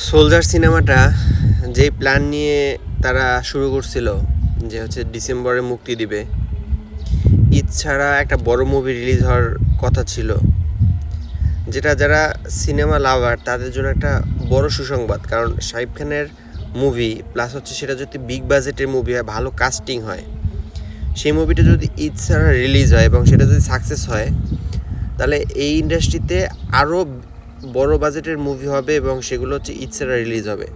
Soldier সিনেমাটা যেই plan নিয়ে তারা শুরু করছিল, যে হচ্ছে ডিসেম্বরে মুক্তি দিবে, ঈদ ছাড়া একটা বড় মুভি রিলিজ হওয়ার কথা ছিল। যেটা যারা সিনেমা লাভার তাদের জন্য একটা বড় সুসংবাদ, কারণ শাহিব খানের মুভি প্লাস হচ্ছে সেটা যদি বিগ বাজেটের মুভি হয়, ভালো কাস্টিং হয়, সেই মুভিটা যদি ঈদ ছাড়া রিলিজ হয় এবং সেটা যদি সাকসেস হয়, তাহলে এই ইন্ডাস্ট্রিতে আরও বড় বাজেটের মুভি হবে এবং সেগুলো হচ্ছে ছাড়া রিলিজ হবে।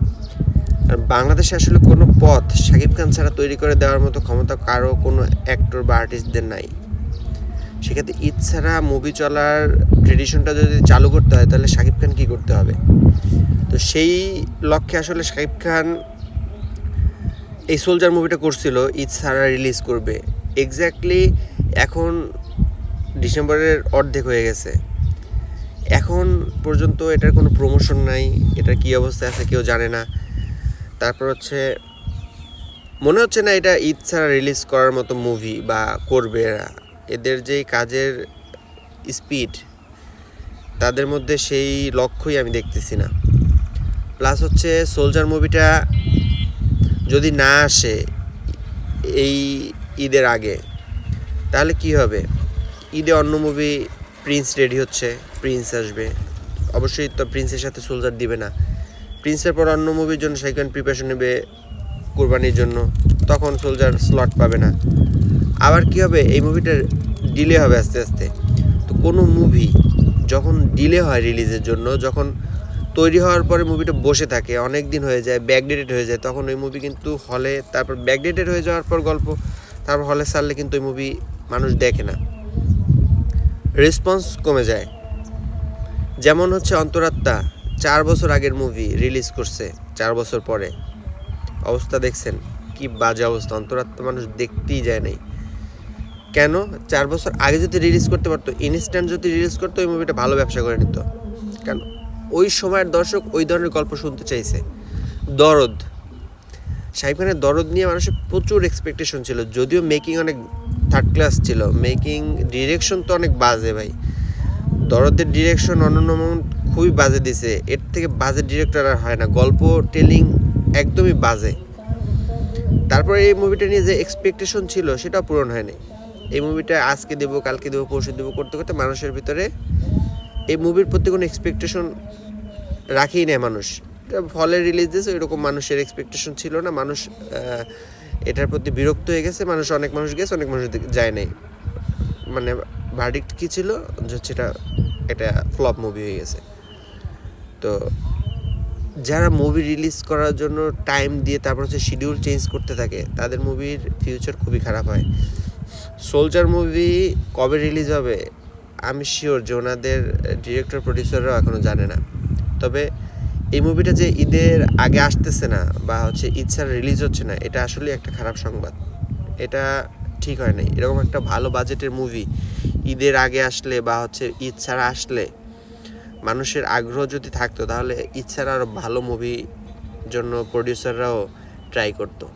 আর বাংলাদেশে আসলে কোনো পথ শাকিব খান ছাড়া তৈরি করে দেওয়ার মতো ক্ষমতা কারও কোনো অ্যাক্টর বা আর্টিস্টদের নাই। সেক্ষেত্রে ঈদ ছাড়া মুভি চলার ট্রেডিশনটা যদি চালু করতে হয়, তাহলে শাকিব খান কী করতে হবে? তো সেই লক্ষ্যে আসলে শাকিব খান এই সোলজার মুভিটা করছিল, ঈদ ছাড়া রিলিজ করবে। এক্স্যাক্টলি এখন ডিসেম্বরের অর্ধেক হয়ে গেছে। এখন পর্যন্ত এটার কোনো প্রমোশন নাই, এটার কী অবস্থা আছে কেউ জানে না। তারপর হচ্ছে, মনে হচ্ছে না এটা ঈদ ছাড়া রিলিজ করার মতো মুভি বা করবে এরা। এদের যেই কাজের স্পিড তাদের মধ্যে সেই লক্ষ্যই আমি দেখতেছি না। প্লাস হচ্ছে সোলজার মুভিটা যদি না আসে এই ঈদের আগে, তাহলে কি হবে? ঈদে অন্য মুভি প্রিন্স রেডি হচ্ছে। প্রিন্স আসবে। অবশ্যই তো প্রিন্সের সাথে সোলজার দিবে না। প্রিন্সের পর অন্য মুভির জন্য সাইকেল প্রিপারেশন নেবে কোরবানির জন্য। তখন সোলজার স্লট পাবে না। আবার কি হবে? এই মুভিটা ডিলে হবে আস্তে আস্তে। তো কোনো মুভি যখন ডিলে হয় রিলিজের জন্য, যখন তৈরি হওয়ার পরে মুভিটা বসে থাকে, অনেক দিন হয়ে যায় ব্যাকডেটেড হয়ে যায়, তখন ওই মুভি কিন্তু হলে তারপর ব্যাকডেটেড হয়ে যাওয়ার পর গল্প, তারপর হলে সারলে কিন্তু ওই মুভি মানুষ দেখে না। রেসপন্স কমে যায়। যেমন হচ্ছে অন্তরাত্মা চার বছর আগের মুভি রিলিজ করছে, চার বছর পরে। অবস্থা দেখছেন, কি বাজে অবস্থা, অন্তরাত্মা মানুষ দেখতেই যায় নাই। কেন? চার বছর আগে যদি রিলিজ করতে পারতো ইনস্ট্যান্ট যদি রিলিজ করতো ওই মুভিটা ভালো ব্যবসা করে নিত। কেন? ওই সময়ের দর্শক ওই ধরনের গল্প শুনতে চাইছে। দরদ। সাহিব খানের দরদ নিয়ে মানুষের প্রচুর এক্সপেকটেশন ছিল, যদিও মেকিং অনেক থার্ড ক্লাস ছিল। মেকিং ডিরেকশন তো অনেক বাজে ভাই। দরদের ডিরেকশন অনন্য মোহন খুবই বাজে দিছে। এর থেকে বাজে ডিরেক্টর আর হয় না। গল্প টেলিং একদমই বাজে। তারপরে এই মুভিটা নিয়ে যে এক্সপেকটেশন ছিল, সেটাও পূরণ হয়নি। এই মুভিটা আজকে দেবো, কালকে দেবো, পরশু দেবো করতে করতে মানুষের ভিতরে এই মুভির প্রতি কোনো এক্সপেকটেশন রাখেই নেয় মানুষ। ফলে রিলিজ দিয়েছে এরকম মানুষের এক্সপেকটেশন ছিল না। মানুষ এটার প্রতি বিরক্ত হয়ে গেছে। মানুষ, অনেক মানুষ গেছে, অনেক মানুষ যায় নাই। মানে ভার্ডিক্ট কী ছিল? যে হচ্ছে এটা এটা ফ্লপ মুভি হয়ে গেছে। তো যারা মুভি রিলিজ করার জন্য টাইম দিয়ে তারপর হচ্ছে শিডিউল চেঞ্জ করতে থাকে, তাদের মুভির ফিউচার খুবই খারাপ হয়। সোলজার মুভি কবে রিলিজ হবে? আমি শিওর যে ওনাদের ডিরেক্টর প্রডিউসাররাও এখনও জানে না। তবে এই মুভিটা যে ঈদের আগে আসতেছে না বা হচ্ছে ঈদ ছাড়া রিলিজ হচ্ছে না, এটা আসলে একটা খারাপ সংবাদ। এটা ঠিক হয় নাই। এরকম একটা ভালো বাজেটের মুভি ঈদের আগে আসলে বা হচ্ছে ঈদ ছাড়া আসলে মানুষের আগ্রহ যদি থাকতো, তাহলে ঈদ ছাড়া আরও ভালো মুভি জন্য প্রডিউসাররাও ট্রাই করতো।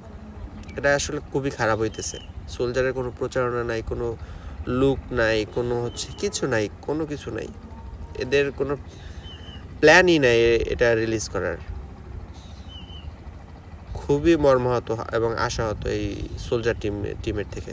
এটা আসলে খুবই খারাপ হইতেছে। সোলজারের কোনো প্রচারণা নাই, কোনো লুক নাই, কোনো হচ্ছে কিছু নাই, কোনো কিছু নাই। এদের কোনো প্ল্যানই নাই এটা রিলিজ করার। খুবই মর্মাহত এবং আশাহত এই সোলজার টিম টিমের থেকে।